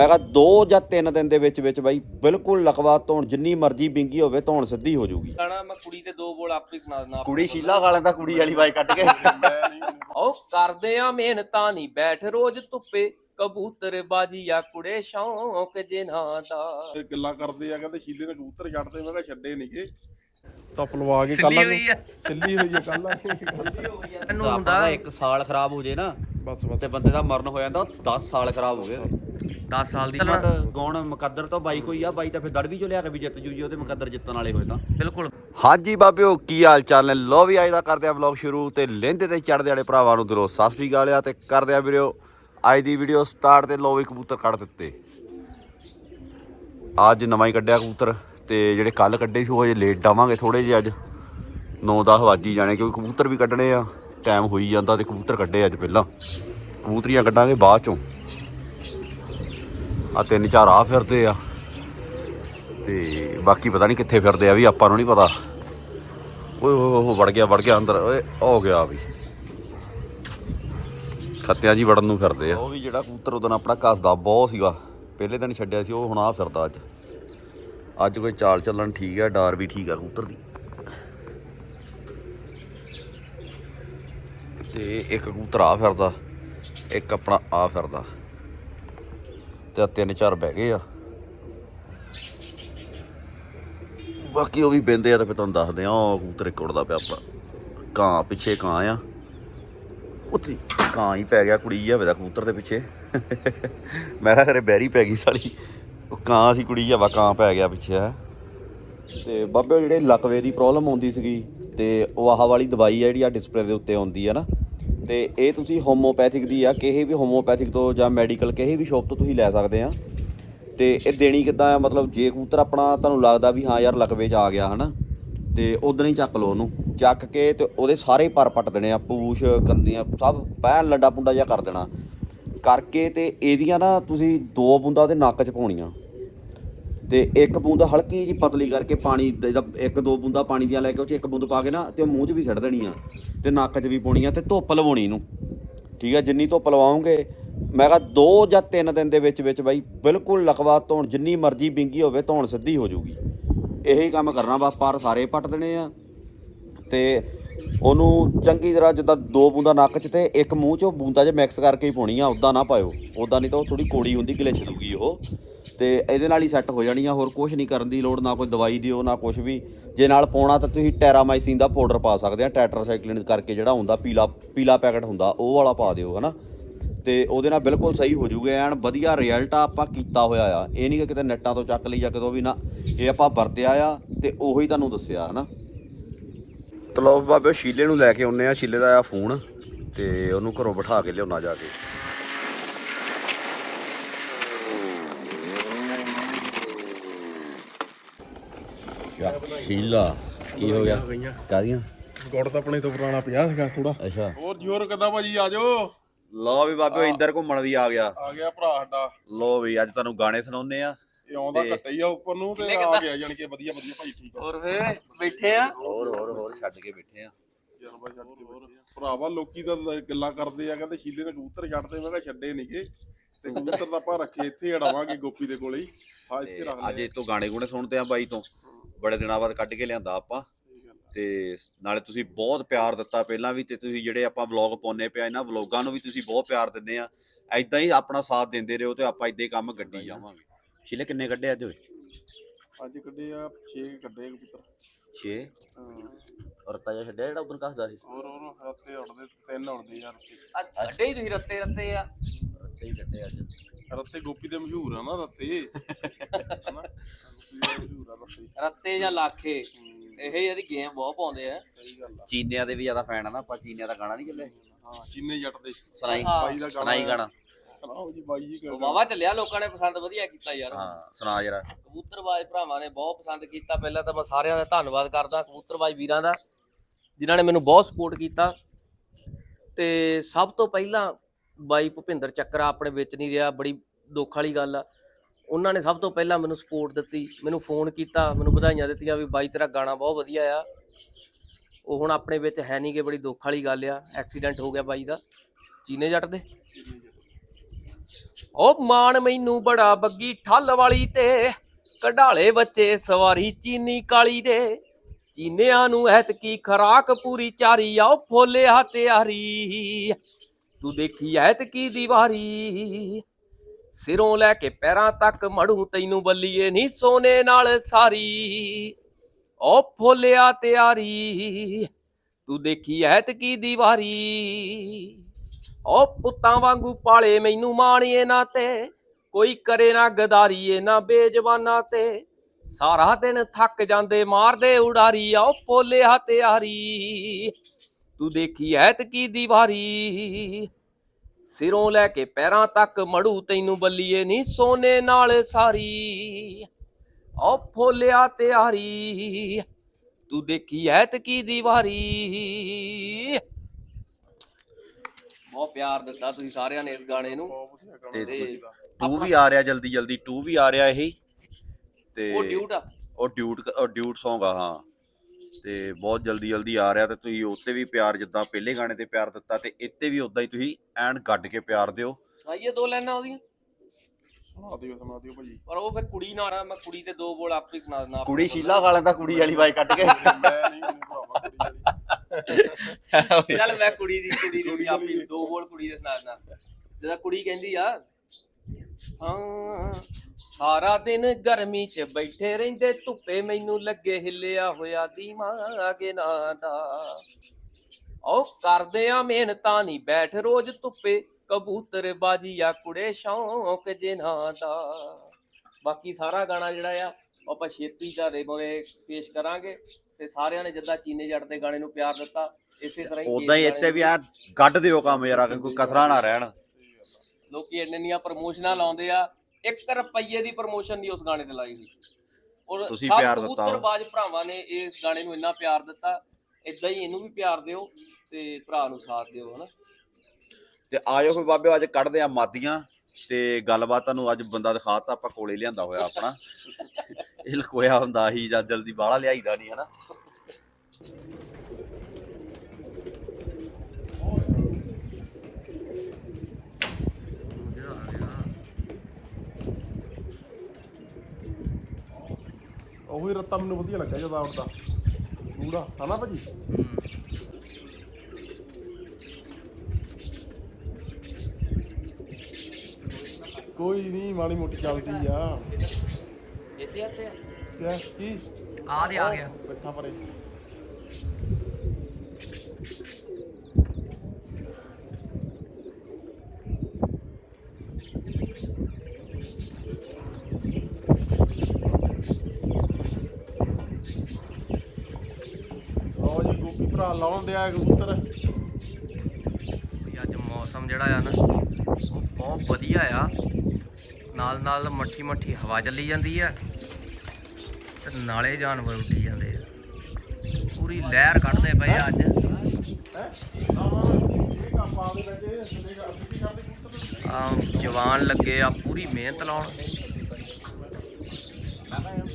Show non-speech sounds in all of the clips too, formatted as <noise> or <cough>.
ਮੈਂ ਕਿਹਾ 2 ਜਾਂ 3 ਦਿਨ ਦੇ ਵਿੱਚ ਵਿੱਚ ਬਾਈ ਬਿਲਕੁਲ ਲਕਵਾ ਧੋਣ ਜਿੰਨੀ ਮਰਜ਼ੀ ਬਿੰਗੀ ਹੋਵੇ ਧੋਣ ਸਿੱਧੀ ਹੋ ਜਾਊਗੀ। ਗਾਣਾ ਮੈਂ ਕੁੜੀ ਤੇ ਦੋ ਬੋਲ ਆਪੇ ਸੁਣਾ ਦਿੰਦਾ ਕੁੜੀ ਸ਼ੀਲਾ ਖਾ ਲੈਂਦਾ ਕੁੜੀ ਵਾਲੀ ਵਾਈ ਕੱਢ ਕੇ। ਉਹ ਕਰਦੇ ਆ ਮਿਹਨਤਾਂ ਨਹੀਂ ਬੈਠ ਰੋਜ਼ ਧੁੱਪੇ। ਕਬੂਤਰ ਬਾਜੀ ਆ ਕੁੜੇ ਸ਼ੌਂਕ ਜਿਨ੍ਹਾਂ ਦਾ। ਤੇ ਗੱਲਾਂ ਕਰਦੇ ਆ ਕਹਿੰਦੇ ਸ਼ੀਲੇ ਨੇ ਕਬੂਤਰ ਛੱਡਦੇ ਮੈਂ ਕਿਹਾ ਛੱਡੇ ਨਹੀਂਗੇ ਤਾਂ ਪਲਵਾ ਕੇ ਸਿੱਲੀ ਹੋਈ ਆ। ਸਿੱਲੀ ਹੋਈ ਆ ਕੱਲ ਮੈਨੂੰ ਹੁੰਦਾ। ਦਾ 1 ਸਾਲ ਖਰਾਬ ਹੋ ਜੇ ਨਾ ਬਸ ਬਸ। ਤੇ ਬੰਦੇ ਦਾ ਮਰਨ ਹੋ ਜਾਂਦਾ 10 ਸਾਲ ਖਰਾਬ ਹੋ ਗਏ। 10 ਸਾਲ ਦੀ ਮਤ ਗੌਣ ਮੁਕੱਦਰ ਤੋਂ ਬਾਈ ਕੋਈ ਆ ਬਾਈ ਤਾਂ ਫਿਰ ਦੜਵੀ ਚੋਂ ਲਿਆ ਕੇ ਵੀ ਜਿੱਤ ਜੂ ਜੀ ਉਹਦੇ ਮੁਕੱਦਰ ਜਿੱਤਣ ਵਾਲੇ ਹੋਏ ਤਾਂ। ਬਿਲਕੁਲ। ਹਾਂਜੀ ਬਾਬਿਓ ਕੀ ਹਾਲ ਚਾਲ ਨੇ? ਲੋ ਵੀ ਅੱਜ ਦਾ ਕਰਦੇ ਆ ਵਲੌਗ ਸ਼ੁਰੂ ਤੇ ਲਹਿੰਦੇ ਤੇ ਚੜਦੇ ਵਾਲੇ ਭਰਾਵਾਂ ਨੂੰ ਦਿਲੋਂ ਸਤਿ ਸ੍ਰੀ ਅਕਾਲ ਆ ਤੇ ਕਰਦੇ ਆ ਵੀਡੀਓ ਅੱਜ ਦੀ ਵੀਡੀਓ ਸਟਾਰਟ ਤੇ ਲੋ ਵੀ ਕਬੂਤਰ ਕੱਢ ਦਿੱਤੇ। ਅੱਜ ਨਵਾਂ ਹੀ ਕੱਢਿਆ ਕਬੂਤਰ ਤੇ ਜਿਹੜੇ ਕੱਲ ਕੱਢੇ ਸੀ ਉਹ ਅਜੇ ਲੇਟ ਆਵਾਂਗੇ ਥੋੜੇ ਜਿਹੇ ਅੱਜ। 9-10 ਵੱਜੀ ਜਾਣੇ ਕਿਉਂਕਿ ਕਬੂਤਰ ਵੀ ਕੱਢਣੇ ਆ ਟਾਈਮ ਹੋਈ ਜਾਂਦਾ ਤੇ ਕਬੂਤਰ ਕੱਢੇ ਅੱਜ ਪਹਿਲਾਂ। ਕਬੂਤਰੀਆਂ ਕੱਢਾਂਗੇ ਬਾਅਦ ਚੋਂ। ਆ ਤਿੰਨ ਚਾਰ ਆ ਫਿਰਦੇ ਆ। ਤੇ ਬਾਕੀ ਪਤਾ ਨਹੀਂ ਕਿੱਥੇ ਫਿਰਦੇ ਆ ਵੀ ਆਪਾਂ ਨੂੰ ਨਹੀਂ ਪਤਾ। ਓਏ ਉਹ ਵੜ ਗਿਆ ਵੜ ਗਿਆ ਅੰਦਰ। ਓਏ, ਹੋ ਗਿਆ ਵੀ। ਖੱਤਿਆਂ ਜੀ ਵੜਨ ਨੂੰ ਫਿਰਦੇ ਆ। ਉਹ ਵੀ ਜਿਹੜਾ ਕਬੂਤਰ ਉਦੋਂ ਆਪਣਾ ਕੱਸਦਾ ਬਹੁਤ ਸੀਗਾ। ਪਹਿਲੇ ਦਿਨ ਛੱਡਿਆ ਸੀ, ਉਹ ਹੁਣ ਆ ਫਿਰਦਾ ਅੱਜ। ਅੱਜ ਕੋਈ ਚਾਲ ਚੱਲਣ ਠੀਕ ਆ, ਡਾਰ ਵੀ ਠੀਕ ਆ ਕੂਤਰ ਦੀ। ਤੇ ਇੱਕ ਕੂਤਰ ਆ ਫਿਰਦਾ, ਇੱਕ ਆਪਣਾ ਆ ਫਿਰਦਾ। ਤੇ ਤਿੰਨ ਚਾਰ ਬਹਿ ਗਏ ਆ। ਬਾਕੀ ਉਹ ਵੀ ਬਿੰਦੇ ਆ ਤੇ ਫਿਰ ਤੁਹਾਨੂੰ ਦੱਸਦੇ ਆ, ਉਹ ਕਬੂਤਰ ਇੱਕ ਪਿਆ ਆਪਾਂ ਕਾਂ ਪਿੱਛੇ ਕਾਂ ਆ। ਉੱਥੇ ਕਾਂ ਹੀ ਪੈ ਗਿਆ, ਕੁੜੀ ਆ ਵੇਦਾ ਕਬੂਤਰ ਦੇ ਪਿੱਛੇ। ਮੈਂ ਕਿਹਾ ਖਰੇ ਬੈਰੀ ਪੈ ਗਈ ਸਾਲੀ। ਉਹ ਕਾਂ ਸੀ ਕੁੜੀ ਆ, ਵਾ ਕਾਂ ਪੈ ਗਿਆ ਪਿੱਛੇ ਆ। ਤੇ ਬਾਬੇ ਜਿਹੜੇ ਲਕਵੇ ਦੀ ਪ੍ਰੋਬਲਮ ਆਉਂਦੀ ਸੀਗੀ, ਤੇ ਉਹ ਆਹ ਵਾਲੀ ਦਵਾਈ ਆ ਜਿਹੜੀ ਆ ਡਿਸਪਲੇ ਦੇ ਉੱਤੇ ਆਉਂਦੀ ਆ ਨਾ ਤੇ ਇਹ ਤੁਸੀਂ ਹੋਮੋਪੈਥਿਕ ਦੀ ਆ ਕਿਸੇ ਵੀ ਹੋਮੋਪੈਥਿਕ ਤੋਂ ਜਾਂ ਮੈਡੀਕਲ ਕਿਸੇ ਵੀ ਸ਼ਾਪ ਤੋਂ ਤੁਸੀਂ ਲੈ ਸਕਦੇ ਆ। ਤੇ ਇਹ ਦੇਣੀ ਕਿੱਦਾਂ ਆ? ਮਤਲਬ ਜੇ ਕਬੂਤਰ ਆਪਣਾ ਤੁਹਾਨੂੰ ਲੱਗਦਾ ਵੀ ਹਾਂ ਯਾਰ ਲਕਵੇ 'ਚ ਆ ਗਿਆ, ਹਨਾ? ਤੇ ਉਦੋਂ ਹੀ ਚੱਕ ਲਓ ਉਹਨੂੰ। ਚੱਕ ਕੇ ਤੇ ਉਹਦੇ ਸਾਰੇ ਪਰ ਪੱਟ ਦੇਣੇ ਆ, ਪੂਛ ਕੰਦੀਆਂ ਸਭ ਪੈਨ ਲੰਡਾ ਪੁੰਡਾ ਜਿਹਾ ਕਰ ਦੇਣਾ। ਕਰਕੇ ਤੇ ਇਹਦੀਆਂ ਨਾ ਤੁਸੀਂ ਦੋ ਬੂੰਦਾਂ ਉਹਦੇ ਨੱਕ 'ਚ ਪਾਉਣੀਆਂ। ਤੇ ਇੱਕ ਬੂੰਦ ਹਲਕੀ ਜੀ ਪਤਲੀ ਕਰਕੇ ਪਾਣੀ ਦੇ- ਇੱਕ ਦੋ ਬੂੰਦਾਂ ਪਾਣੀ ਦੀਆਂ ਲੈ ਕੇ ਉਹ 'ਚ ਇੱਕ ਬੂੰਦ ਪਾ ਕੇ ਨਾ ਤੇ ਉਹ ਮੂੰਹ 'ਚ ਵੀ ਛੱਡ ਦੇਣੀ ਆ ਤੇ ਨੱਕ 'ਚ ਵੀ ਪਾਉਣੀ ਆ ਤੇ ਧੁੱਪ ਲਵਾਉਣੀ ਇਹਨੂੰ। ਠੀਕ ਆ, ਜਿੰਨੀ ਧੁੱਪ ਲਵਾਉਂਗੇ ਮੈਂ ਕਿਹਾ ਦੋ ਜਾਂ ਤਿੰਨ ਦਿਨ ਦੇ ਵਿੱਚ ਵਿੱਚ ਬਾਈ ਬਿਲਕੁਲ ਲਕਵਾ ਧੋਣ, ਜਿੰਨੀ ਮਰਜ਼ੀ ਬਿੰਗੀ ਹੋਵੇ, ਧੋਣ ਸਿੱਧੀ ਹੋ ਜਾਊਗੀ। ਇਹੀ ਕੰਮ ਕਰਨਾ ਬਸ ਪਰ ਸਾਰੇ ਪੱਟ ਦੇਣੇ ਆ। ਤੇ ਉਹਨੂੰ ਚੰਗੀ ਤਰ੍ਹਾਂ ਜਿੱਦਾਂ ਦੋ ਬੂੰਦਾ ਨੱਕ 'ਚ ਤੇ ਇੱਕ ਮੂੰਹ 'ਚ, ਉਹ ਬੂੰਦਾ 'ਚ ਮਿਕਸ ਕਰਕੇ ਹੀ ਪਾਉਣੀ ਆ ਉਦਾਂ ਨਾ ਪਾਇਓ। ਉਦਾਂ ਨਹੀਂ ਤਾਂ ਉਹ ਥੋੜੀ ਕੋੜੀ ਹੁੰਦੀ ਗਲਿਚ ਦੂਗੀ ਉਹ। ਤੇ ਇਹਦੇ ਨਾਲ ਹੀ ਸੈੱਟ ਹੋ ਜਾਣੀ ਆ ਹੋਰ ਕੁਝ ਨਹੀਂ ਕਰਨ ਦੀ ਲੋੜ, ਨਾ ਕੋਈ ਦਵਾਈ ਦਿਓ, ਨਾ ਕੁਝ ਵੀ। ਜੇ ਨਾਲ ਪਾਉਣਾ ਤਾਂ ਤੁਸੀਂ ਟੈਰਾਮਾਈਸਿਨ ਦਾ ਪਾਊਡਰ ਪਾ ਸਕਦੇ ਆ, ਟੈਟਰਾਸਾਈਕਲਿਨ ਕਰਕੇ ਜਿਹੜਾ ਹੁੰਦਾ, ਪੀਲਾ ਪੀਲਾ ਪੈਕਟ ਹੁੰਦਾ, ਉਹ ਵਾਲਾ ਪਾ ਦਿਓ, ਹਨਾ। ਤੇ ਉਹਦੇ ਨਾਲ ਬਿਲਕੁਲ ਸਹੀ ਹੋ ਜੂਗੇ, ਐਨ ਵਧੀਆ ਰਿਜ਼ਲਟ ਆ, ਆਪਾਂ ਕੀਤਾ ਹੋਇਆ ਆ। ਇਹ ਨਹੀਂ ਕਿ ਕਿਤੇ ਨੈਟਾਂ ਤੋਂ ਚੱਕ ਲਈ ਜਾਂ ਕਿਤੋਂ ਵੀ ਨਾ, ਇਹ ਆਪਾਂ ਵਰਤਿਆ ਆ, ਤੇ ਉਹੀ ਤੁਹਾਨੂੰ ਦੱਸਿਆ, ਹਨਾ। ਤਲੋ ਬਾਬੇ, ਸ਼ੀਲੇ ਨੂੰ ਲੈ ਕੇ ਆਉਨੇ ਆ, ਸ਼ੀਲੇ ਦਾ ਆ ਫੋਨ, ਤੇ ਉਹਨੂੰ ਘਰੋਂ ਬਿਠਾ ਕੇ ਲਿਆਉਣਾ ਜਾ ਕੇ। ਸ਼ੀਲਾ ਕੀ ਹੋ ਗਿਆ? ਕਾਦੀਆਂ ਗੁੜ ਤਾਂ ਆਪਣੇ ਤੋਂ ਪੁਰਾਣਾ ਪਿਆ ਸੀਗਾ ਥੋੜਾ ਅੱਛਾ। ਹੋਰ ਜੋਰ ਕਿੱਦਾਂ ਭਾਜੀ ਆ ਜਾਓ? ਲੋ ਵੀ ਬਾਬੇ ਇੰਦਰ ਘੁੰਮਣ ਵੀ ਆ ਗਿਆ। ਆ ਗਿਆ ਭਰਾ ਸਾਡਾ। ਲੋ ਵੀ ਅੱਜ ਤੁਹਾਨੂੰ ਗਾਣੇ ਸੁਣਾਉਨੇ ਆ। ਇਹ ਆਉਂਦਾ ਘੱਟੇ ਹੀ ਆ ਉੱਪਰ ਨੂੰ ਤੇ ਆ ਗਿਆ ਜਾਣੀ ਕਿ ਵਧੀਆ ਵਧੀਆ ਭਾਈ ਠੀਕ ਆ। ਹੋਰ ਫੇ ਬੈਠੇ ਆ? ਹੋਰ ਹੋਰ ਹੋਰ ਛੱਡ ਕੇ ਬੈਠੇ ਆ। ਯਾਰ ਬਾਈ ਛੱਡ ਕੇ ਹੋਰ ਭਰਾਵਾ ਲੋਕੀ ਤਾਂ ਗੱਲਾਂ ਕਰਦੇ ਆ ਕਹਿੰਦੇ ਸ਼ੀਲੇ ਨੇ ਕਬੂਤਰ ਛੱਡਦੇ ਮੈਂ ਕਿਹਾ ਛੱਡੇ ਨਹੀਂਗੇ ਤੇ ਕਬੂਤਰ ਤਾਂ ਆਪਾਂ ਰੱਖੇ ਇੱਥੇ ਅੜਾਵਾਂਗੇ ਗੋਪੀ ਦੇ ਕੋਲੇ ਹੀ। ਸਾ ਇੱਥੇ ਰੱਖ ਅੱਜ ਇਹ ਤੋਂ ਗਾਣੇ ਗੁਣੇ ਸੁਣਦੇ ਆ ਬਾਈ ਤੋਂ। ਬੜੇ ਦਿਨਾਂ ਬਾਅਦ ਕੱਢ ਕੇ ਲਿਆਂਦਾ ਆਪਾਂ। ਤੇ ਨਾਲੇ ਤੁਸੀਂ ਬਹੁਤ ਪਿਆਰ ਦਿੱਤਾ ਪਹਿਲਾਂ ਵੀ ਤੇ ਤੁਸੀਂ ਜਿਹੜੇ ਆਪਾਂ ਵਲੌਗ ਪਾਉਨੇ ਪਿਆ ਇਹਨਾਂ ਵਲੌਗਾਂ ਨੂੰ ਵੀ ਤੁਸੀਂ ਬਹੁਤ ਪਿਆਰ ਦਿੰਦੇ ਆ। ਐਦਾਂ ਹੀ ਆਪਣਾ ਸਾਥ ਦਿੰਦੇ ਰਹੋ ਤੇ ਆਪਾਂ ਇਦਾਂ ਹੀ ਕੰਮ ਗੱਡੀ ਜਾਵਾਂਗੇ। ਛਿਲੇ ਕਿੰਨੇ ਕੱਢੇ ਅੱਜ ਹੋਏ ਅੱਜ ਕੱਢੇ ਆ 6 ਕੱਢੇ ਕਬੂਤਰ। 6 ਔਰ ਤਾਜਾ ਛੱਡਿਆ ਜਿਹੜਾ ਉਦੋਂ ਕੱਸਦਾ ਸੀ? ਹੋਰ ਹੋਰ ਹੱਥੇ ਉੜਦੇ ਤਿੰਨ ਉੜਦੇ ਯਾਰ ਅੱਡੇ ਹੀ ਤੁਸੀਂ ਰੱਤੇ ਰੱਤੇ ਆ। ਰੱਤੇ ਹੀ ਕੱਢੇ ਅੱਜ। ਰੱਤੇ ਗੋਪੀ ਦੇ ਮਸ਼ਹੂਰ ਆ ਨਾ ਰੱਤੇ। <laughs> ਹਨਾ? ਗੋਪੀ ਦੇ ਮਸ਼ਹੂਰ ਆ ਰੱਤੇ। ਰੱਤੇ ਜਾਂ ਲਾਖੇ ਇਹ ਇਹਦੀ ਗੇਮ ਬਹੁਤ ਪਾਉਂਦੇ ਆ। ਸਹੀ ਗੱਲ ਆ। ਚੀਨਿਆਂ ਦੇ ਵੀ ਜ਼ਿਆਦਾ ਫੈਨ ਆ ਨਾ ਆਪਾਂ ਚੀਨਿਆਂ ਦਾ ਗਾਣਾ ਨਹੀਂ ਚੱਲੇ। ਹਾਂ ਚੀਨੇ ਜੱਟ ਦੇ। ਸੁਣਾਈ ਹਾਂ। ਬਾਈ ਦਾ ਗਾਣਾ ਸੁਣਾਈ ਗਾਣਾ। ਸੁਣਾਓ ਜੀ ਬਾਈ ਜੀ ਵਾਵਾ ਚੱਲਿਆ ਲੋਕਾਂ ਨੇ ਪਸੰਦ ਵਧੀਆ ਕੀਤਾ ਯਾਰ। ਹਾਂ ਸੁਣਾ ਜਰਾ। ਕਬੂਤਰਬਾਜ਼ ਭਰਾਵਾਂ ਨੇ ਬਹੁਤ ਪਸੰਦ ਕੀਤਾ। ਪਹਿਲਾਂ ਤਾਂ ਮੈਂ ਸਾਰਿਆਂ ਦਾ ਧੰਨਵਾਦ ਕਰਦਾ ਕਬੂਤਰਬਾਜ਼ ਵੀਰਾਂ ਦਾ ਜਿਨ੍ਹਾਂ ਨੇ ਮੈਨੂੰ ਬਹੁਤ ਸਪੋਰਟ ਕੀਤਾ। ਤੇ ਸਭ ਤੋਂ ਪਹਿਲਾਂ ਬਾਈ ਭੁਪਿੰਦਰ ਚੱਕਰਾ ਆਪਣੇ ਵਿੱਚ ਨਹੀਂ ਰਿਹਾ, ਬੜੀ ਦੁੱਖ ਵਾਲੀ ਗੱਲ ਆ। ਉਹਨਾਂ ਨੇ ਸਭ ਤੋਂ ਪਹਿਲਾਂ ਮੈਨੂੰ ਸਪੋਰਟ ਦਿੱਤੀ, ਮੈਨੂੰ ਫੋਨ ਕੀਤਾ, ਮੈਨੂੰ ਵਧਾਈਆਂ ਦਿੱਤੀਆਂ ਵੀ ਬਾਈ ਤੇਰਾ ਗਾਣਾ ਬਹੁਤ ਵਧੀਆ ਆ। ਉਹ ਹੁਣ ਆਪਣੇ ਵਿੱਚ ਹੈ ਨਹੀਂ ਕਿ ਬੜੀ ਦੁੱਖ ਵਾਲੀ ਗੱਲ ਆ ਐਕਸੀਡੈਂਟ ਹੋ ਗਿਆ ਬਾਈ ਦਾ। ਚੀਨੇ ਜੱਟ ਦੇ। ਉਹ ਮਾਣ ਮੈਨੂੰ ਬੜਾ ਬੱਗੀ ਠੱਲ ਵਾਲੀ ਤੇ, ਕਢਾਲੇ ਬੱਚੇ ਸਵਾਰੀ ਚੀਨੀ ਕਾਲੀ ਦੇ। ਚੀਨਿਆਂ ਨੂੰ ਐਤਕੀ ਖਰਾਕ ਪੂਰੀ ਚਾਰੀ, ਆਓ ਫੋਲਿਆ ਤਿਆਰੀ ਤੂੰ ਦੇਖੀ ਐਤਕੀ ਦੀਵਾਰੀ? ਸਿਰੋਂ ਲੈ ਕੇ ਪੈਰਾਂ ਤੱਕ ਮੜੂ ਤੈਨੂੰ ਬੱਲੀਏ ਨਹੀਂ ਸੋਨੇ ਨਾਲ ਸਾਰੀ। ਓ ਫੋਲਿਆ ਤਿਆਰੀ, ਤੂੰ ਦੇਖੀ ਐਤਕੀ ਦੀਵਾਰੀ? ਓ ਪੁੱਤਾਂ ਵਾਂਗੂ ਪਾਲੇ ਮੈਨੂੰ ਮਾਣੀਏ ਨਾ ਤੇ, ਕੋਈ ਕਰੇ ਨਾ ਗਦਾਰੀਏ ਨਾ ਬੇਜਵਾਨਾ ਤੇ। ਸਾਰਾ ਦਿਨ ਥੱਕ ਜਾਂਦੇ ਮਾਰਦੇ ਉਡਾਰੀ ਆਓ ਪੋਲਿਆ ਤਿਆਰੀ। ਤੂੰ ਦੇਖੀ ਐਤਕੀ ਦੀਵਾਰੀ? ਸਿਰੋਂ ਲੈ ਕੇ ਪੈਰਾਂ ਤੱਕ ਮੜੂ ਤੈਨੂੰ ਬੱਲੀਏ ਨਹੀਂ ਸੋਨੇ ਨਾਲ ਸਾਰੀ। ਓ ਫੋਲਿਆ ਤਿਆਰੀ ਤੂੰ ਦੇਖੀ ਐਤਕੀ ਦੀਵਾਰੀ? ਬਹੁਤ ਪਿਆਰ ਦਿੱਤਾ ਤੁਸੀਂ ਸਾਰਿਆਂ ਨੇ ਇਸ ਗਾਣੇ ਨੂੰ। ਤੇ ਤੇ ਟੂ ਵੀ ਆ ਰਿਹਾ ਜਲਦੀ ਜਲਦੀ ਟੂ ਵੀ ਆ ਰਿਹਾ ਇਹ। ਤੇ ਉਹ ਡਿਊਟ ਆ। ਉਹ ਡਿਊਟ ਉਹ ਡਿਊਟ Song ਆ ਹਾਂ। ਤੇ ਬਹੁਤ ਜਲਦੀ ਜਲਦੀ ਆ ਰਿਹਾ ਤੇ ਤੁਸੀਂ ਉੱਤੇ ਵੀ ਪਿਆਰ ਜਿੱਦਾਂ ਪਹਿਲੇ ਗਾਣੇ ਤੇ ਪਿਆਰ ਦਿੱਤਾ ਤੇ ਇੱਥੇ ਵੀ ਉਦਾਂ ਹੀ ਤੁਸੀਂ ਐਨ ਗੱਡ ਕੇ ਪਿਆਰ ਦਿਓ। ਆਈਏ ਦੋ ਲਾਈਨਾਂ ਉਹਦੀਆਂ। ਸੁਣਾ ਦਿਓ ਸੁਣਾ ਦਿਓ ਭਾਜੀ। ਪਰ ਉਹ ਫਿਰ ਕੁੜੀ ਨਾਲ ਆ ਮੈਂ ਕੁੜੀ ਤੇ ਦੋ ਬੋਲ ਆਪੇ ਹੀ ਸੁਣਾ ਦਿੰਦਾ ਕੁੜੀ ਸ਼ੀਲਾ ਵਾਲਿਆਂ ਦਾ ਕੁੜੀ ਵਾਲੀ ਵਾਈ ਕੱਢ ਕੇ। ਮੈਂ ਨਹੀਂ ਮੈਨੂੰ ਭਰਾਵਾ ਕੁੜੀ ਵਾਲੀ। ਚੱਲ ਮੈਂ ਕੁੜੀ ਦੀ ਕੁੜੀ ਦੀ ਵੀ ਆਪੀ ਦੋ ਬੋਲ ਕੁੜੀ ਦੇ ਸੁਣਾ ਦਿੰਦਾ। ਜਦੋਂ ਕੁੜੀ ਕਹਿੰਦੀ ਆ ਹਾਂ। ਸਾਰਾ ਦਿਨ ਗਰਮੀ 'ਚ ਬੈਠੇ ਰਹਿੰਦੇ ਧੁੱਪੇ ਮੈਨੂੰ ਲੱਗੇ ਹਿੱਲਿਆ ਹੋਇਆ ਦਿਮਾਗ ਨਾ ਦਾ ਉਹ ਕਰਦੇ ਆ ਮਿਹਨਤਾਂ ਨਹੀਂ ਬੈਠ ਰੋਜ਼ ਧੁੱਪੇ ਕਬੂਤਰ ਬਾਜੀ ਆ ਕੁੜੇ ਸ਼ੌਂਕ ਜਿਨ੍ਹਾਂ ਦਾ। ਬਾਕੀ ਸਾਰਾ ਗਾਣਾ ਜਿਹੜਾ ਆ ਆਪਾਂ ਛੇਤੀ ਤੁਹਾਡੇ ਮੋਰੇ ਪੇਸ਼ ਕਰਾਂਗੇ ਤੇ ਸਾਰਿਆਂ ਨੇ ਜਿੱਦਾਂ ਚੀਨੇ ਜੱਟ ਦੇ ਗਾਣੇ ਨੂੰ ਪਿਆਰ ਦਿੱਤਾ ਇਸੇ ਤਰ੍ਹਾਂ ਹੀ ਉਦਾਂ ਹੀ ਇੱਥੇ ਵੀ ਆ ਗੱਡ ਦਿਓ ਕੰਮ ਯਾਰ ਕੋਈ ਕਸਰਾ ਨਾ ਰਹਿਣ। ਲੋਕੀ ਇੰਨੇ ਨੀਆਂ ਪ੍ਰਮੋਸ਼ਨਾਂ ਲਾਉਂਦੇ ਆ 1 ਰੁਪਈਏ ਦੀ ਪ੍ਰਮੋਸ਼ਨ ਨਹੀਂ ਉਸ ਗਾਣੇ ਤੇ ਲਾਈ ਸੀ ਔਰ ਤੁਸੀਂ ਪਿਆਰ ਦਿੱਤਾ। ਕਬੂਤਰਬਾਜ਼ ਭਰਾਵਾਂ ਨੇ ਇਸ ਗਾਣੇ ਨੂੰ ਇੰਨਾ ਪਿਆਰ ਦਿੱਤਾ ਇਦਾਂ ਹੀ ਇਹਨੂੰ ਵੀ ਪਿਆਰ ਦਿਓ ਤੇ ਭਰਾ ਨੂੰ ਸਾਥ ਦਿਓ ਹਨਾ? ਤੇ ਆਇਓ ਫਿਰ ਬਾਬੇ ਅੱਜ ਕੱਢਦੇ ਆ ਮਾਦੀਆਂ ਤੇ ਗੱਲਬਾਤ ਤੁਹਾਨੂੰ ਅੱਜ ਬੰਦਾ ਦਿਖਾਤਾ ਆਪਾਂ ਕੋਲੇ ਲਿਆਂਦਾ ਹੋਇਆ ਆਪਣਾ। ਇਹ ਲਕੋਇਆ ਹੁੰਦਾ ਹੀ ਜਦ ਜਲਦੀ ਬਾਹਲਾ ਲਿਆਈਦਾ ਨਹੀਂ ਹਨਾ? ਉਹੀ ਰੱਤਾ ਮੈਨੂੰ ਵਧੀਆ ਲੱਗਿਆ ਜਦੋਂ ਆਉਂਦਾ ਪੂਰਾ ਹਨਾ ਭਾਜੀ? ਕੋਈ ਨਹੀਂ ਮਾੜੀ ਮੋਟੀ ਚੱਲਦੀ ਆ। ਇੱਥੇ ਇੱਥੇ ਕੀ? ਆ ਦੇ ਆ ਗਿਆ। ਬੈਠਾ ਪਰੇ ਲਓ ਜੀ ਗੋਪੀ ਭਰਾ ਲਾਉਂਦੇ ਆ ਕਬੂਤਰ। ਵੀ ਅੱਜ ਮੌਸਮ ਜਿਹੜਾ ਆ ਨਾ ਉਹ ਬਹੁਤ ਵਧੀਆ ਆ। ਨਾਲ ਨਾਲ ਮੱਠੀ ਮੱਠੀ ਹਵਾ ਚੱਲੀ ਜਾਂਦੀ ਆ ਤੇ ਨਾਲੇ ਜਾਨਵਰ ਉੱਡੀ ਜਾਂਦੇ ਆ। ਪੂਰੀ ਲਹਿਰ ਕੱਢਦੇ ਪਏ ਆ ਅੱਜ। ਕਬੂਤਰ ਆ ਜਵਾਨ ਲੱਗੇ ਆ ਪੂਰੀ ਮਿਹਨਤ ਲਾਉਣ।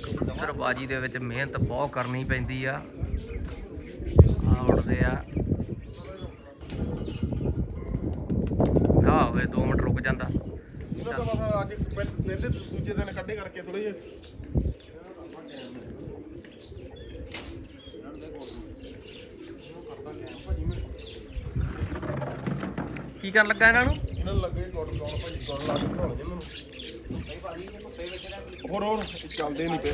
ਕਬੂਤਰਬਾਜੀ ਦੇ ਵਿੱਚ ਮਿਹਨਤ ਬਹੁਤ ਕਰਨੀ ਪੈਂਦੀ ਆ ਆ। ਉੱਡਦੇ ਆ। ਆ ਹੋਵੇ 2 ਮਿੰਟ ਰੁਕ ਜਾਂਦਾ। ਇਹਨਾਂ ਦਾ ਬਸ ਅੱਜ ਪਹਿ- ਪਹਿਲੇ ਦੂਜੇ ਦਿਨ ਕੱਢੇ ਕਰਕੇ ਥੋੜੇ ਜਿਹੇ। ਕੀ ਕਰਨ ਲੱਗਾ ਇਹਨਾਂ ਨੂੰ? ਇਹਨਾਂ ਲੱਗੇ ਗੁੜ ਲਾਉਣ ਭਾਜੀ ਗੁੜ ਲਾ ਕੇ ਬਣਾਉਣੇ ਇਹਨਾਂ ਨੂੰ। ਹੋਰ ਹੋਰ ਚੱਲਦੇ ਨਹੀਂ ਪਏ।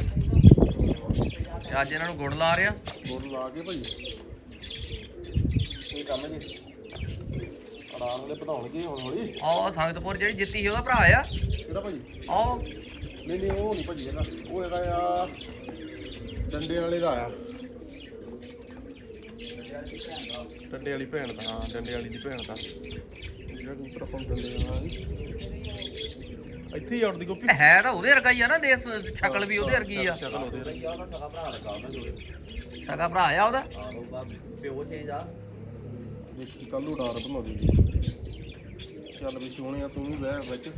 ਤੇ ਅੱਜ ਇਹਨਾਂ ਨੂੰ ਗੁੜ ਲਾ ਰਿਆ ਗੁੜ ਲਾ ਕੇ ਭਾਜੀ ਇਹ ਕੰਮ ਜੀ। ਆਰਾਮ ਨਾਲ ਵਧਾਉਣਗੇ ਹੁਣ ਹੌਲੀ। ਆਹ ਸੰਗਤਪੁਰ ਜਿਹੜੀ ਜਿੱਤੀ ਸੀ ਉਹਦਾ ਭਰਾ ਆ। ਕਿਹੜਾ ਭਾਜੀ? ਆਹ। ਨਹੀਂ ਨਹੀਂ ਉਹ ਨਹੀਂ ਭਾਜੀ ਹੈਗਾ। ਉਹ ਹੈਗਾ ਆ ਡੰਡੇ ਵਾਲੇ ਦਾ ਆ। ਡੰਡੇ ਵਾਲੀ ਭੈਣ ਦਾ ਹਾਂ ਡੰਡੇ ਵਾਲੀ ਦੀ ਭੈਣ ਦਾ। ਜਿਹੜਾ ਕਬੂਤਰ ਆਪਾਂ ਨੂੰ ਡੰਡੇ ਵਾਲਾ ਹੈ। ਇੱਥੇ ਹੀ ਆਉਣ ਦੀ ਗੋਪੀ। ਹੈ ਤਾਂ ਉਹਦੇ ਵਰਗਾ ਹੀ ਆ ਨਾ ਦੇਸ ਸ਼ਕਲ ਵੀ ਉਹਦੇ ਵਰਗੀ ਆ। ਸ਼ਕਲ ਉਹਦੇ ਰਹੀ ਸਗਾ ਭਰਾ ਆ ਉਹਦਾ। ਪਿਓ ਚੇਂਜ ਆ। ਦੇਖੀ ਕੱਲ ਨੂੰ ਡਾਰ ਬਣਾ ਦੀ ਚੱਲ ਵੀ ਸੋਹਣਿਆ ਤੂੰ ਵੀ ਬਹਿ ਵਿੱਚ।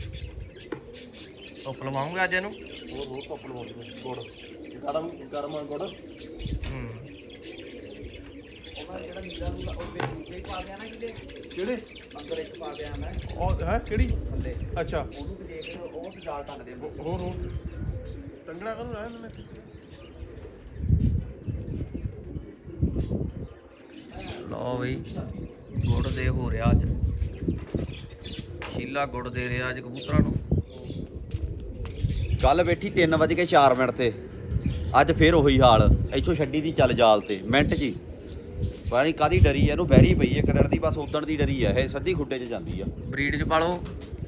ਧੁੱਪ ਲਵਾਉਂਗੇ ਅੱਜ ਇਹਨੂੰ? ਹੋਰ ਹੋਰ ਪੱਪਲ ਬੋਲ ਗੁੜ। ਗਰਮ ਗਰਮ ਆ ਗੁੜ। ਹੂੰ। ਜਿਹੜਾ ਨੀਲਾ ਉਹ ਪਾ ਦਿਆ ਨਾ ਕਿਤੇ ਕਿਹੜੇ? ਅੰਦਰ ਇੱਕ ਪਾ ਮੈਂ। ਉਹ ਹੈ ਕਿਹੜੀ? ਥੱਲੇ। ਅੱਛਾ। ਉਹਨੂੰ ਦੇਖ ਉਹ ਤੇ ਜਾਲ ਟੰਗ ਦੇ ਹੋਰ ਹੋਰ। ਟੰਗਣਾ ਕਰੂ ਰਹਿਣ ਨੇ? ਲਓ ਬਈ ਗੁੜ ਦੇ ਹੋ ਰਿਹਾ ਅੱਜ। ਸ਼ੀਲਾ ਗੁੜ ਦੇ ਰਿਹਾ ਅੱਜ ਕਬੂਤਰਾਂ ਨੂੰ। ਕੱਲ ਬੈਠੀ 3 ਵਜੇ ਕੇ 4 ਮਿੰਟ ਤੇ। ਅੱਜ ਫੇਰ ਉਹੀ ਹਾਲ ਇੱਥੋਂ ਛੱਡੀ ਦੀ ਚੱਲ ਜਾਲ ਤੇ। ਮਿੰਟ ਹੀ ਪਤਾ ਨਹੀਂ ਕਾਦੀ ਡਰੀ ਆ ਇਹਨੂੰ ਬਹਿਰੀ ਪਈ ਇੱਕ ਦਿਨ ਦੀ ਬਸ ਉਦਣ ਦੀ ਡਰੀ ਆ ਇਹ ਸਿੱਧੀ ਖੁੱਡੇ 'ਚ ਜਾਂਦੀ ਆ। ਬਰੀਡ ਚ ਪਾਲੋ।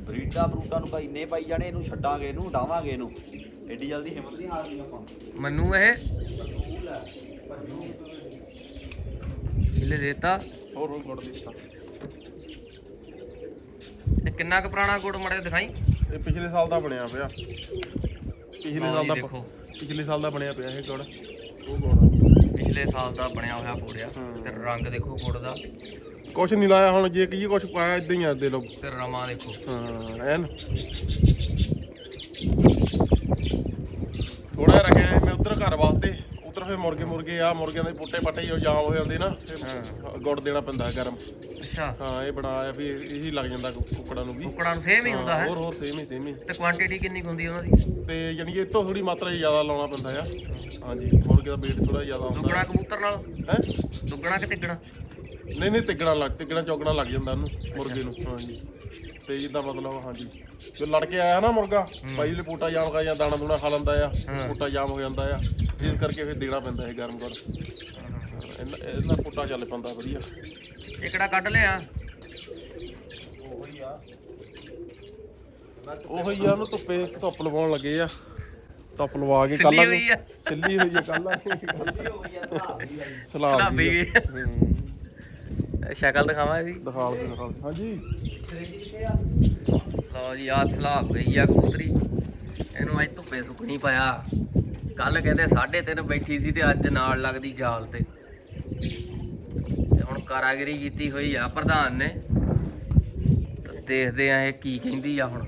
ਬਰੀਡਾ ਬਰੂਟਾ ਨੂੰ ਭਾਈ ਇੰਨੇ ਪਾਈ ਜਾਣੇ ਇਹਨੂੰ ਛੱਡਾਂਗੇ ਇਹਨੂੰ ਡਾਵਾਂਗੇ ਇਹਨੂੰ। ਐਡੀ ਜਲਦੀ ਹਿੰਮਤ ਨਹੀਂ ਹਾਰਨੀ ਆਪਾਂ। ਮੈਨੂੰ ਇਹ? ਛਿੱਲੇ ਦੇਤਾ। ਹੋਰ ਹੋਰ ਗੁੜ ਦਿੱਤਾ। ਇਹ ਕਿੰਨਾ ਕੁ ਪੁਰਾਣਾ ਗੁੜ ਮੜੇ ਦਿਖਾਈ? ਇਹ ਪਿਛਲੇ ਸਾਲ ਦਾ ਬਣਿਆ ਪਿਆ। ਪਿਛਲੇ ਲਓ ਸਾਲ ਜੀ ਦਾ ਦੇਖੋ। ਪਿਛਲੇ ਸਾਲ ਦਾ ਬਣਿਆ ਪਿਆ ਇਹ ਗੁੜ। ਉਹ ਗੁੜ ਪਿਛਲੇ ਸਾਲ ਦਾ ਬਣਿਆ ਹੋਇਆ ਗੁੜ ਆ। ਹਾਂ। ਤੇ ਰੰਗ ਦੇਖੋ ਗੁੜ ਦਾ। ਕੁਛ ਨਹੀਂ ਲਾਇਆ ਹੁਣ ਜੇ ਕਹੀਏ ਕੁਛ ਪਾਇਆ ਇਦਾਂ ਹੀ ਆ ਦੇ ਲੋ ਤੇ ਰਮਾ ਦੇਖੋ। ਹਾਂ ਐਨ। ਥੋੜਾ ਰੱਖਿਆ ਹੈ ਮੈਂ ਉਧਰ ਘਰ ਵਾਸਤੇ ਉਧਰ ਫੇ ਮੁਰਗੇ ਮੁਰਗੇ ਆ ਮੁਰਗਿਆਂ ਦੇ ਪੁੱਟੇ ਪੱਟੇ ਹੀ ਜਾਮ ਹੋ ਜਾਂਦੇ ਨਾ ਫਿਰ ਗੁੜ ਦੇਣਾ ਪੈਂਦਾ ਗਰਮ। ਅੱਛਾ। ਹਾਂ ਇਹ ਬਣਾਇਆ ਵੀ ਇਹੀ ਲੱਗ ਜਾਂਦਾ ਕੁ- ਕੁੱਕੜਾਂ ਨੂੰ ਵੀ। ਕੁੱਕੜਾਂ ਨੂੰ ਸੇਮ ਹੀ ਹੁੰਦਾ ਹੈ? ਹੋਰ ਹੋਰ ਸੇਮ ਹੀ ਸੇਮ ਹੀ। ਤੇ ਕੁਆਂਟੀਟੀ ਕਿੰਨੀ ਕੁ ਹੁੰਦੀ ਉਹਨਾਂ ਦੀ? ਤੇ ਯਾਨੀ ਕਿ ਇਹ ਤੋਂ ਥੋੜੀ ਮਾਤਰਾ 'ਚ ਜ਼ਿਆਦਾ ਲਾਉਣਾ ਪੈਂਦਾ ਆ। ਹਾਂਜੀ ਮੁਰਗੇ ਦਾ weight ਥੋੜਾ ਜ਼ਿਆਦਾ ਹੁੰਦਾ। ਦੁੱਗਣਾ ਕਬੂਤਰ ਨਾਲ? ਹੈ? ਦੁੱਗਣਾ ਕਿ ਤਿੱਗਣਾ? ਨਹੀਂ ਨਹੀਂ ਤਿੱਗਣਾ ਲੱਗ ਤਿੱਗਣਾ ਚੌਗਣਾ ਲੱਗ ਜਾਂਦਾ ਉਹਨੂੰ ਮੁਰਗੇ ਨੂੰ ਹਾਂਜੀ। ਤੇ ਜਿੱਦਾਂ ਮਤਲਬ ਹਾਂਜੀ। ਜੋ ਲੜ ਕੇ ਆਇਆ ਨਾ ਮੁਰਗਾ ਬਾਈ ਲਈ ਪੋਟਾ ਜਾਮ ਖਾ ਜਾਂ ਦਾਣਾ ਦੂਣਾ ਖਾ ਲੈਂਦਾ ਆ ਪੋਟਾ ਜਾਮ ਹੋ ਜਾਂਦਾ ਆ। ਇਸ ਕਰਕੇ ਫਿਰ ਦੇਣਾ ਪੈਂਦਾ ਇਹ ਗਰਮ ਗੁੜ ਇਹਨਾਂ ਇਹਦਾ ਪੋਟਾ ਚੱਲ ਪੈਂਦਾ ਵਧੀਆ। ਇਹ ਕਿਹੜਾ ਕੱਢ ਲਿਆ? ਉਹੀ ਆ। ਉਹ ਹੀ ਆ ਉਹਨੂੰ ਧੁੱਪੇ ਧੁੱਪ ਲਵਾਉਣ ਲੱਗੇ ਆ। ਧੁੱਪ ਲਵਾ ਕੇ ਕੱਲ ਸਿੱਲੀ ਹੋਈ ਆ ਸਿੱਲੀ ਹੋਈ ਆ ਕੱਲ। ਸਲਾਮ ਵੀ। ਗਈ। ਸ਼ਕਲ ਦਿਖਾਵਾਂ ਇਹਦੀ ਦਿਖਾ ਦਿਓ ਦਿਖਾ ਦਿਓ। ਹਾਂਜੀ। ਲਓ ਜੀ ਆਹ ਸਲਾਬ ਗਈ ਆ ਕਬੂਤਰੀ। ਇਹਨੂੰ ਅੱਜ ਧੁੱਪੇ ਸੁੱਕਣੀ ਪਾਇਆ। ਕੱਲ ਕਹਿੰਦੇ 3:30 ਬੈਠੀ ਸੀ ਤੇ ਅੱਜ ਨਾਲ ਲੱਗਦੀ ਜਾਲ ਤੇ। ਤੇ ਹੁਣ ਕਾਰਾਗਰੀ ਕੀਤੀ ਹੋਈ ਆ ਪ੍ਰਧਾਨ ਨੇ। ਤੇ ਦੇਖਦੇ ਆ ਇਹ ਕੀ ਕਹਿੰਦੀ ਆ ਹੁਣ।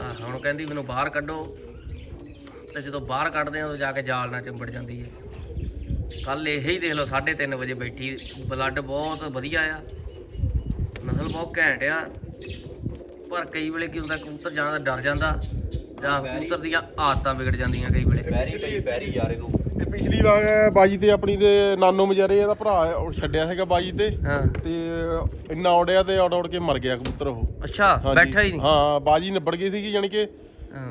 ਆ ਹੁਣ ਕਹਿੰਦੀ ਮੈਨੂੰ ਬਾਹਰ ਕੱਢੋ। ਤੇ ਜਦੋਂ ਬਾਹਰ ਕੱਢਦੇ ਆ ਉਦੋਂ ਜਾ ਕੇ ਜਾਲ ਨਾਲ ਚੰਬੜ ਜਾਂਦੀ ਹੈ ਕੱਲ ਇਹ ਹੀ ਦੇਖ ਲਓ 3:30 ਵਜੇ ਬੈਠੀ ਬਲੱਡ ਬਹੁਤ ਵਧੀਆ ਆ। ਨਸਲ ਬਹੁਤ ਘੈਂਟ ਆ। ਪਰ ਕਈ ਵੇਲੇ ਕੀ ਹੁੰਦਾ ਕਬੂਤਰ ਜਾਂ ਤਾਂ ਡਰ ਜਾਂਦਾ ਜਾਂ ਕਬੂਤਰ ਦੀਆਂ ਆਦਤਾਂ ਵਿਗੜ ਜਾਂਦੀਆਂ ਕਈ ਵੇਲੇ। ਬੈਰੀ ਪਈ ਬੈਰੀ ਯਾਰ ਇਹਨੂੰ ਤੇ ਪਿਛਲੀ ਵਾਰ ਬਾਜੀ ਤੇ ਆਪਣੀ ਤੇ ਨਾਨੋ ਮਜਾਰੇ ਇਹਦਾ ਭਰਾ ਛੱਡਿਆ ਸੀਗਾ ਬਾਜੀ ਤੇ। ਹਾਂ। ਤੇ ਇੰਨਾ ਉੜਿਆ ਤੇ ਉੜ ਉੜ ਕੇ ਮਰ ਗਿਆ ਕਬੂਤਰ ਉਹ। ਅੱਛਾ। ਬੈਠਾ ਹੀ ਨਹੀਂ। ਹਾਂ ਬਾਜੀ ਨਿਬੜ ਗਈ ਸੀਗੀ ਯਾਨੀ ਕਿ।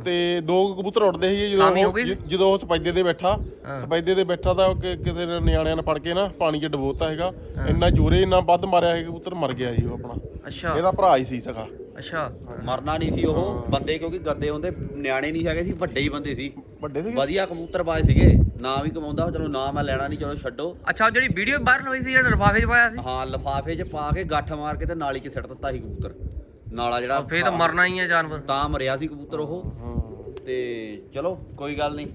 ਤੇ ਦੋ ਕਬੂਤਰ ਉੱਡਦੇ ਸੀ ਜਦੋਂ ਸ਼ਾਮੀ ਹੋ ਉਹ- ਸੀ? ਜਦੋਂ ਉਹ ਸਪੈਦੇ ਦੇ ਬੈਠਾ। ਹਾਂ। ਸਪੈਦੇ ਦੇ ਬੈਠਾ ਤਾਂ ਉਹ ਕਿ- ਕਿਸੇ ਨੇ ਨਿਆਣਿਆਂ ਨੇ ਫੜ ਕੇ ਨਾ ਪਾਣੀ 'ਚ ਡਬੋਤਾ ਹੈਗਾ ਇੰਨਾ ਜੋਰੇ ਇੰਨਾ ਵੱਧ ਮਾਰਿਆ ਸੀ ਕਬੂਤਰ ਮਰ ਗਿਆ ਸੀ ਉਹ ਆਪਣਾ। ਅੱਛਾ। ਇਹਦਾ ਭਰਾ ਹੀ ਸੀ ਸਗਾ। ਅੱਛਾ। ਮਰਨਾ ਨਹੀਂ ਸੀ ਉਹ। ਬੰਦੇ ਕਿਉਂਕਿ ਗੱਦੇ ਹੁੰਦੇ ਨਿਆਣੇ ਨਹੀਂ ਹੈਗੇ ਸੀ ਵੱਡੇ ਹੀ ਬੰਦੇ ਸੀ। ਵੱਡੇ ਸੀਗੇ? ਵਧੀਆ ਕਬੂਤਰਬਾਜ਼ ਸੀਗੇ। ਨਾ ਵੀ ਕਮਾਉਂਦਾ ਚਲੋ ਨਾ ਮੈਂ ਲੈਣਾ ਨਹੀਂ ਚਲੋ ਛੱਡੋ। ਅੱਛਾ ਉਹ ਜਿਹੜੀ ਵੀਡੀਓ ਵਾਇਰਲ ਹੋਈ ਸੀ ਜਿਹੜਾ ਲਿਫਾਫੇ 'ਚ ਪਾਇਆ ਸੀ? ਹਾਂ ਲਫਾਫੇ 'ਚ ਪਾ ਕੇ ਗੱਠ ਮਾਰ ਕੇ ਤੇ ਨਾਲੀ 'ਚ ਸਿੱਟ ਦਿੱਤਾ ਸੀ ਕਬੂਤਰ। ਨਾਲਾ ਜਿਹੜਾ ਫੇਰ ਤਾਂ ਮਰਨਾ ਹੀ ਹੈ ਜਾਨਵਰ। ਤਾਂ ਮਰਿਆ ਸੀ ਕਬੂਤਰ ਉਹ। ਤੇ ਚਲੋ ਕੋਈ ਗੱਲ ਨਹੀਂ।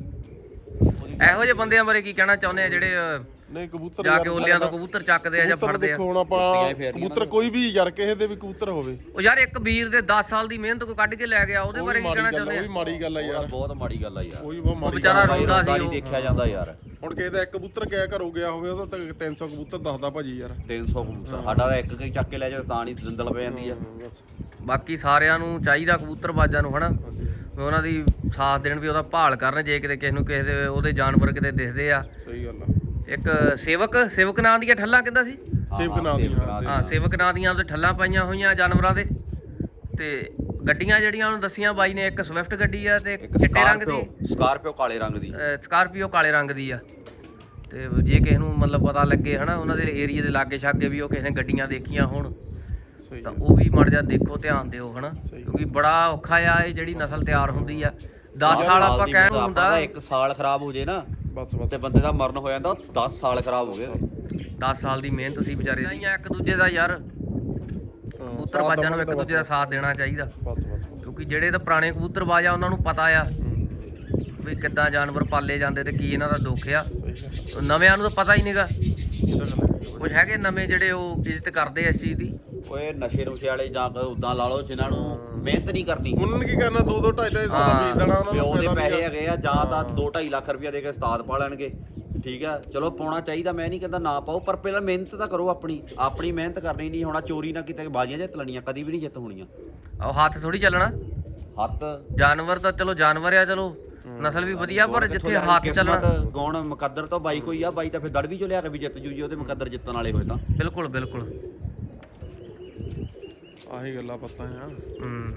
ਇਹੋ ਜਿਹੇ ਬੰਦਿਆਂ ਬਾਰੇ ਕੀ ਕਹਿਣਾ ਚਾਹੁੰਦੇ ਆ ਜਿਹੜੇ ਅਹ, ਨਹੀਂ ਕਬੂਤਰ ਜਾ ਕੇ ਓਲਿਆਂ ਤੋਂ ਕਬੂਤਰ ਚੱਕਦੇ ਆ ਜਾਂ ਕਬੂਤਰ ਫੜਦੇ ਆ। ਦੇਖੋ ਹੁਣ ਆਪਾਂ ਕਬੂਤਰ ਕੋਈ ਵੀ ਯਾਰ ਕਿਸੇ ਦੇ ਵੀ ਕਬੂਤਰ ਹੋਵੇ। ਉਹ ਯਾਰ ਇੱਕ ਵੀਰ ਦੇ 10 ਸਾਲ ਦੀ ਮਿਹਨਤ ਕੋ ਕੱਢ ਕੇ ਲੈ ਗਿਆ ਉਹਦੇ ਉਹ ਬਾਰੇ ਕੀ ਕਹਿਣਾ ਚਾਹੁੰਦੇ ਉਹ ਆ? ਵੀ ਮਾੜੀ ਗੱਲ ਆ ਯਾਰ। ਬਹੁਤ ਮਾੜੀ ਗੱਲ ਆ ਯਾਰ। ਉਹ ਵੀ ਬਹੁਤ ਮਾੜੀ ਵਿਚਾਰਾ ਗੱਲ ਆ। ਰੋਂਦਾ ਸੀ ਉਹ। ਦੇਖਿਆ ਜਾਂਦਾ ਯਾਰ। ਹੁਣ ਕਿਸੇ ਦਾ ਇੱਕ ਕਬੂਤਰ ਗਿਆ ਘਰੋਂ ਗਿਆ ਹੋਵੇ ਉਹਦਾ ਤਾਂ 300 ਕਬੂਤਰ ਦੱਸਦਾ ਭਾਜੀ ਯਾਰ। 300 ਕਬੂਤਰ ਸਾਡਾ ਤਾਂ ਇੱਕ ਕੇ ਚੱਕ ਕੇ ਲੈ ਜਾ ਤਾਂ ਨਹੀਂ ਦੰਦਲ ਪੈ ਜਾਂਦੀ ਆ। ਬਾਕੀ ਸਾਰਿਆਂ ਨੂੰ ਚਾਹੀਦਾ ਕਬੂਤਰਬਾਜ਼ਾਂ ਨੂੰ ਹਨਾ? ਉਹਨਾਂ ਦੀ ਸਾਥ ਦੇਣ ਵੀ ਉਹਦਾ ਭਾਲ ਕਰਨ ਜੇ ਕਿਤੇ ਕਿਸੇ ਨੂੰ ਕਿਸੇ ਦੇ ਉਹਦੇ ਜਾਨਵਰ ਕਿਤੇ ਦਿਖਦੇ ਆ। ਸਹੀ ਗੱਲ ਆ। ਇੱਕ ਸੇਵਕ ਸੇਵਕ ਨਾਂ ਦੀਆਂ ਠੱਲਾਂ ਕਹਿੰਦਾ ਸੀ? ਸੇਵਕ ਨਾਂ ਦੀ ਹਾਂ ਹਾਂ ਸੇਵਕ ਨਾਂ ਦੀਆਂ ਉਹਦੇ ਠੱਲਾਂ ਪਾਈਆਂ ਹੋਈਆਂ ਜਾਨਵਰਾਂ ਦੇ। ਤੇ ਗੱਡੀਆਂ ਜਿਹੜੀਆਂ ਉਹਨੂੰ ਦੱਸੀਆਂ ਬਾਈ ਨੇ ਇੱਕ ਸਵਿਫਟ ਗੱਡੀ ਆ ਤੇ ਇੱਕ ਚਿੱਟੇ ਰੰਗ ਦੀ। ਸਕਾਰਪੀਓ ਸਕਾਰਪੀਓ ਕਾਲੇ ਰੰਗ ਦੀ। ਅਹ ਸਕਾਰਪੀਓ ਕਾਲੇ ਰੰਗ ਦੀ ਆ। ਤੇ ਜੇ ਕਿਸੇ ਨੂੰ ਮਤਲਬ ਪਤਾ ਲੱਗੇ ਹਨਾ ਉਹਨਾਂ ਦੇ ਏਰੀਆ ਦੇ ਲਾਗੇ ਛਾਗੇ ਵੀ ਉਹ ਕਿਸੇ ਨੇ ਗੱਡੀਆਂ ਦੇਖੀਆਂ ਹੋਣ ਸਹੀ ਤਾਂ ਉਹ ਵੀ ਮੜ ਜਾ ਦੇਖੋ ਧਿਆਨ ਦਿਓ ਹਨਾ। ਕਿਉਂਕਿ ਬੜਾ ਔਖਾ ਆ ਇਹ ਜਿਹੜੀ ਨਸਲ ਤਿਆਰ ਹੁੰਦੀ ਆ। 10 ਸਾਲ ਆਪਾਂ ਮੁੱਦਾ, ਹੁੰਦਾ। ਆਪਣਾ ਇੱਕ ਸਾਲ ਖਰਾਬ ਹੋ ਜੇ ਨਾ ਬਸ ਬਸ। ਤੇ ਬੰਦੇ ਦਾ ਮਰਨ ਹੋ ਜਾਂਦਾ 10 ਸਾਲ ਖਰਾਬ ਹੋ ਗਏ। 10 ਸਾਲ ਦੀ ਮਿਹਨਤ ਸੀ ਵਿਚਾਰੇ ਦੀ। ਇੱਕ ਦੂਜੇ ਦਾ ਯਾਰ। ਕਬੂਤਰ ਬਾਜਾਂ ਨੂੰ ਇੱਕ ਦੂਜੇ ਦਾ ਸਾਥ ਦੇਣਾ ਚਾਹੀਦਾ। ਬਸ ਬਸ ਬਸ। ਕਿਉਂਕਿ ਜਿਹੜੇ ਤਾਂ ਪੁਰਾਣੇ ਕਬੂਤਰ ਬਾਜ ਆ ਉਹਨਾਂ ਨੂੰ ਪਤਾ ਆ ਵੀ ਕਿੱਦਾਂ ਜਾਨਵਰ ਪਾਲੇ ਜਾਂਦੇ ਤੇ ਕੀ ਇਹਨਾਂ ਦਾ ਦੁੱਖ ਆ। ਨਵਿਆਂ ਨੂੰ ਤਾਂ ਪਤਾ ਹੀ ਨਹੀਂਗਾ। ਕੁਝ ਹੈਗੇ ਨਵੇਂ ਜਿਹੜੇ ਉਹ ਇੱਜ਼ਤ ਕਰਦੇ ਇਸ ਚੀਜ਼ ਦੀ? ਓਏ ਨਸ਼ੇ ਨੁਸ਼ੇ ਵਾਲੇ ਜਾਂ ਉਦਾਂ ਲਾ ਲਓ ਜਿਨ੍ਹਾਂ ਨੂੰ ਮਿਹਨਤ ਨਹੀਂ ਕਰਨੀ। ਉਹਨਾਂ ਨੇ ਕੀ ਕਰਨਾ 2 2 2.5 2.5 ਦਾ ਹਾਂ। ਬੀਜ ਦੇਣਾ ਉਹਨਾਂ ਪਿਓ ਨੂੰ ਦੇ ਫਾਇਦਾ ਪੈਸੇ ਹੈਗੇ ਆ ਜਾਂ ਤਾਂ 2.5 ਲੱਖ ਰੁਪਇਆ ਦੇ ਕੇ ਉਸਤਾਦ ਪਾ ਲੈਣਗੇ ਠੀਕ ਆ? ਚਲੋ ਪਾਉਣਾ ਚਾਹੀਦਾ ਮੈਂ ਨਹੀਂ ਕਹਿੰਦਾ ਨਾ ਪਾਓ ਪਰ ਪਹਿਲਾਂ ਮਿਹਨਤ ਤਾਂ ਕਰੋ ਆਪਣੀ ਆਪਣੀ ਮਿਹਨਤ ਕਰਨੀ ਨਹੀਂ ਹੋਣਾ ਚੋਰੀ ਨਾ ਕਿਤੇ ਬਾਜ਼ੀਆਂ ਜਿੱਤ ਲੈਣੀਆਂ ਕਦੀ ਵੀ ਨਹੀਂ ਜਿੱਤ ਹੋਣੀਆਂ। ਆਹ ਹੱਥ ਥੋੜੀ ਚੱਲਣਾ। ਹੱਥ। ਜਾਨਵਰ ਤਾਂ ਚਲੋ ਜਾਨਵਰ ਆ ਚਲੋ ਨਸਲ ਵੀ ਵਧੀਆ ਪਰ ਜਿੱਥੇ ਹੱਥ ਚੱਲਣਾ। ਗੌਣ ਮੁਕੱਦਰ ਤੋਂ ਬਾਈ ਕੋਈ ਆ ਬਾਈ ਤਾਂ ਫਿਰ ਦੜਵੀ ਚੋਂ ਲਿਆ ਕੇ ਵੀ ਜਿੱਤ ਜੂ ਜੀ ਉਹਦੇ ਮੁਕੱਦਰ ਜਿੱਤਣ ਵਾਲੇ ਹੋਏ ਤਾਂ। ਬਿਲਕੁਲ ਬਿਲਕੁਲ। ਆਹੀ ਗੱਲਾਂ ਪਤਾ ਆ। ਹੂੰ।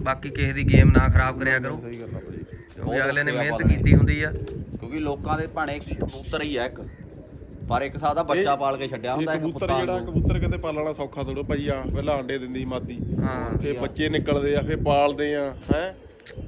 ਬਾਕੀ ਕਿਸੇ ਦੀ ਗੇਮ ਨਾ ਖਰਾਬ ਕਰਿਆ ਕਰੋ। ਸਹੀ ਗੱਲ ਆ ਭਾਈ ਕਿਉਂਕਿ ਅਗਲੇ ਨੇ ਮਿਹਨਤ। ਕੀਤੀ ਹੁੰਦੀ ਆ। ਕਿਉਂਕਿ ਲੋਕਾਂ ਦੇ ਭਾਣੇ ਕਬੂਤਰ ਹੀ ਆ ਇੱਕ। ਪਰ ਇੱਕ ਸਾਦਾ ਬੱਚਾ ਪਾਲ ਕੇ ਛੱਡਿਆ ਇਹ ਹੁੰਦਾ ਇੱਕ ਕਬੂਤਰ ਪੁੱਤਾਂ ਜਿਹੜਾ ਨੂੰ ਕਬੂਤਰ ਕਿਤੇ ਪਾਲਣਾ ਸੌਖਾ ਥੋੜਾ ਭਾਈ ਆ ਪਹਿਲਾਂ ਆਂਡੇ ਦਿੰਦੀ ਮਾਦੀ। ਹਾਂ। ਫਿਰ ਬੱਚੇ ਨਿਕਲਦੇ ਆ ਫਿਰ ਪਾਲਦੇ ਆ ਹੈ?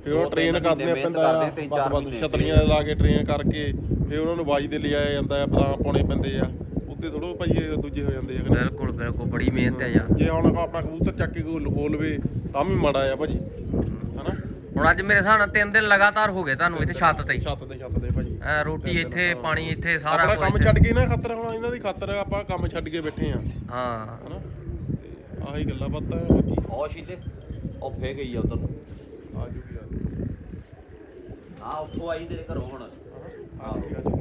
ਫਿਰ ਦੋ ਉਹ ਟ੍ਰੇਨ ਤਿੰਨ ਕਰਦੇ ਆ ਮਹੀਨੇ ਪੈਂਦਾ ਆ ਮਿਹਨਤ ਕਰਦੇ, ਤਿੰਨ ਚਾਰ ਬਸ ਬਸ ਮਹੀਨੇ ਛਤਰੀਆਂ ਲਾ ਕੇ ਟ੍ਰੇਨ ਕਰਕੇ ਫਿਰ ਉਹਨਾਂ ਨੂੰ ਬਾਜੀ ਤੇ ਲਿਆਇਆ ਜਾਂਦਾ ਆ ਬਦਾਮ ਪਾਉਣੇ ਪੈਂਦੇ ਆ। ਉੱਤੇ ਥੋੜੋ ਭਾਈ ਇਹ ਦੂਜੇ ਹੋ ਜਾਂਦੇ ਆ। ਕਿ ਬਿਲਕੁਲ ਬਿਲਕੁਲ ਬੜੀ ਮਿਹਨਤ ਹੈ ਯਾਰ। ਜੇ ਹੁਣ ਆਪਣਾ ਕਬੂਤਰ ਚੱਕ ਕੇ ਕੋਈ ਲਖੋ ਲਵੇ ਤਾਂ ਵੀ ਮਾੜਾ ਆ ਭਾਜੀ। ਹਨਾ? ਹੁਣ ਅੱਜ ਮੇਰੇ ਹਿਸਾਬ ਨਾਲ ਤਿੰਨ ਦਿਨ ਲਗਾਤਾਰ ਹੋ ਗਏ ਤੁਹਾਨੂੰ ਇੱਥੇ ਛੱਤ ਤੇ ਹੀ। ਛੱਤ ਤੇ ਛੱਤ ਤੇ ਭਾਜੀ। ਐ ਰੋਟੀ ਇੱਥੇ ਪਾਣੀ ਇੱਥੇ ਸਾਰਾ ਆਪਣਾ ਕੁਝ ਕੰਮ ਛੱਡ ਕੇ ਨਾ ਖਾਤਰ ਹੁਣ ਇਹਨਾਂ ਦੀ ਖਾਤਰ ਆਪਾਂ ਕੰਮ ਛੱਡ ਕੇ ਬੈਠੇ ਆ। ਹਾਂ। ਹਨਾ? ਤੇ ਆਹੀ ਗੱਲਾਂ ਬਾਤਾਂ ਆ ਬਾਕੀ। ਉਹ ਸ਼ੀਲੇ ਉਹ ਫੇ ਗਈ ਆ ਉਧਰ ਆ ਜੂਗੀ ਆ ਆ ਉੱਥੋਂ ਆਈ ਤੇਰੇ ਘਰੋਂ ਹੁਣ। ਆ ਜੂਗੀ ਆ ਜੂਗੀ।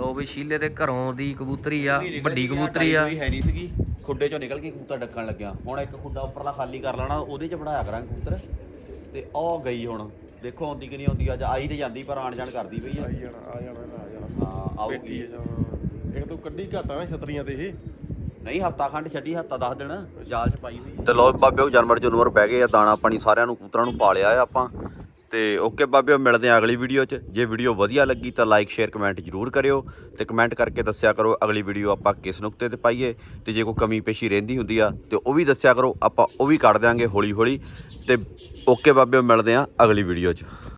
ਲੋ ਵੀ ਸ਼ੀਲੇ ਦੇ ਘਰੋਂ ਦੀ ਕਬੂਤਰੀ ਆ ਵੱਡੀ ਕਬੂਤਰੀ ਆ। ਕੋਈ ਹੈ ਨਹੀਂ ਸੀਗੀ। ਖੁੱਡੇ ਚੋਂ ਨਿਕਲ ਕੇ ਕਬੂਤਰ ਡੱਕਣ ਲੱਗਿਆ। ਹੁਣ ਇੱਕ ਖੁੱਡਾ ਉੱਪਰਲਾ ਖਾਲੀ ਕਰ ਲੈਣਾ ਉਹਦੇ ਚ ਬਣਾਇਆ ਕਰਾਂਗੇ ਕਬੂਤਰ। ਤੇ ਉਹ ਗਈ ਹੁਣ। ਦੇਖੋ ਆਉਂਦੀ ਕਿ ਨਹੀਂ ਆਉਂਦੀ ਅੱਜ ਆਈ ਤੇ ਜਾਂਦੀ ਪਰ ਆਣ ਜਾਣ ਕਰਦੀ ਪਈ ਆ। ਆਈ ਜਾਣਾ ਆ ਜਾਣਾ ਆ ਜਾਣਾ। ਹਾਂ ਬੈਠੀ ਆਊਗੀ ਆ ਜਾਂ ਇੱਕ ਤੋਂ ਕੱਢੀ ਘਾਟਾ ਨਾ ਛਤਰੀਆਂ ਤੇ ਇਹ। ਨਹੀਂ ਹਫਤਾ ਖੰਡ ਛੱਡੀ ਹਫਤਾ 10 ਦਿਨ। ਜਾਲ ਚ ਪਾਈ ਹੋਈ। ਤੇ ਲੋ ਬਾਬਿਓ ਜਾਨਵਰ ਜਨਵਰ ਬਹਿ ਗਏ ਆ ਦਾਣਾ ਪਾਣੀ ਸਾਰਿਆਂ ਨੂੰ ਕਬੂਤਰਾਂ ਨੂੰ ਪਾਲਿਆ ਆ ਆਪਾਂ। ਤੇ ਓਕੇ ਬਾਬਿਓ, ਮਿਲਦੇ ਆ ਅਗਲੀ ਵੀਡੀਓ 'ਚ। ਜੇ ਵੀਡੀਓ ਵਧੀਆ ਲੱਗੀ ਤਾਂ ਲਾਈਕ ਸ਼ੇਅਰ ਕਮੈਂਟ ਜ਼ਰੂਰ ਕਰਿਓ ਤੇ ਕਮੈਂਟ ਕਰਕੇ ਦੱਸਿਆ ਕਰੋ ਅਗਲੀ ਵੀਡੀਓ ਆਪਾਂ ਕਿਸ ਨੁਕਤੇ ਤੇ ਪਾਈਏ। ਤੇ ਜੇ ਕੋਈ ਕਮੀ ਪੇਸ਼ੀ ਰਹਿੰਦੀ ਹੁੰਦੀ ਆ ਤੇ ਉਹ ਵੀ ਦੱਸਿਆ ਕਰੋ, ਆਪਾਂ ਉਹ ਵੀ ਕੱਢ ਦਿਆਂਗੇ ਹੌਲੀ ਹੌਲੀ ਤੇ ਓਕੇ ਬਾਬਿਓ, ਮਿਲਦੇ ਆ ਅਗਲੀ ਵੀਡੀਓ 'ਚ।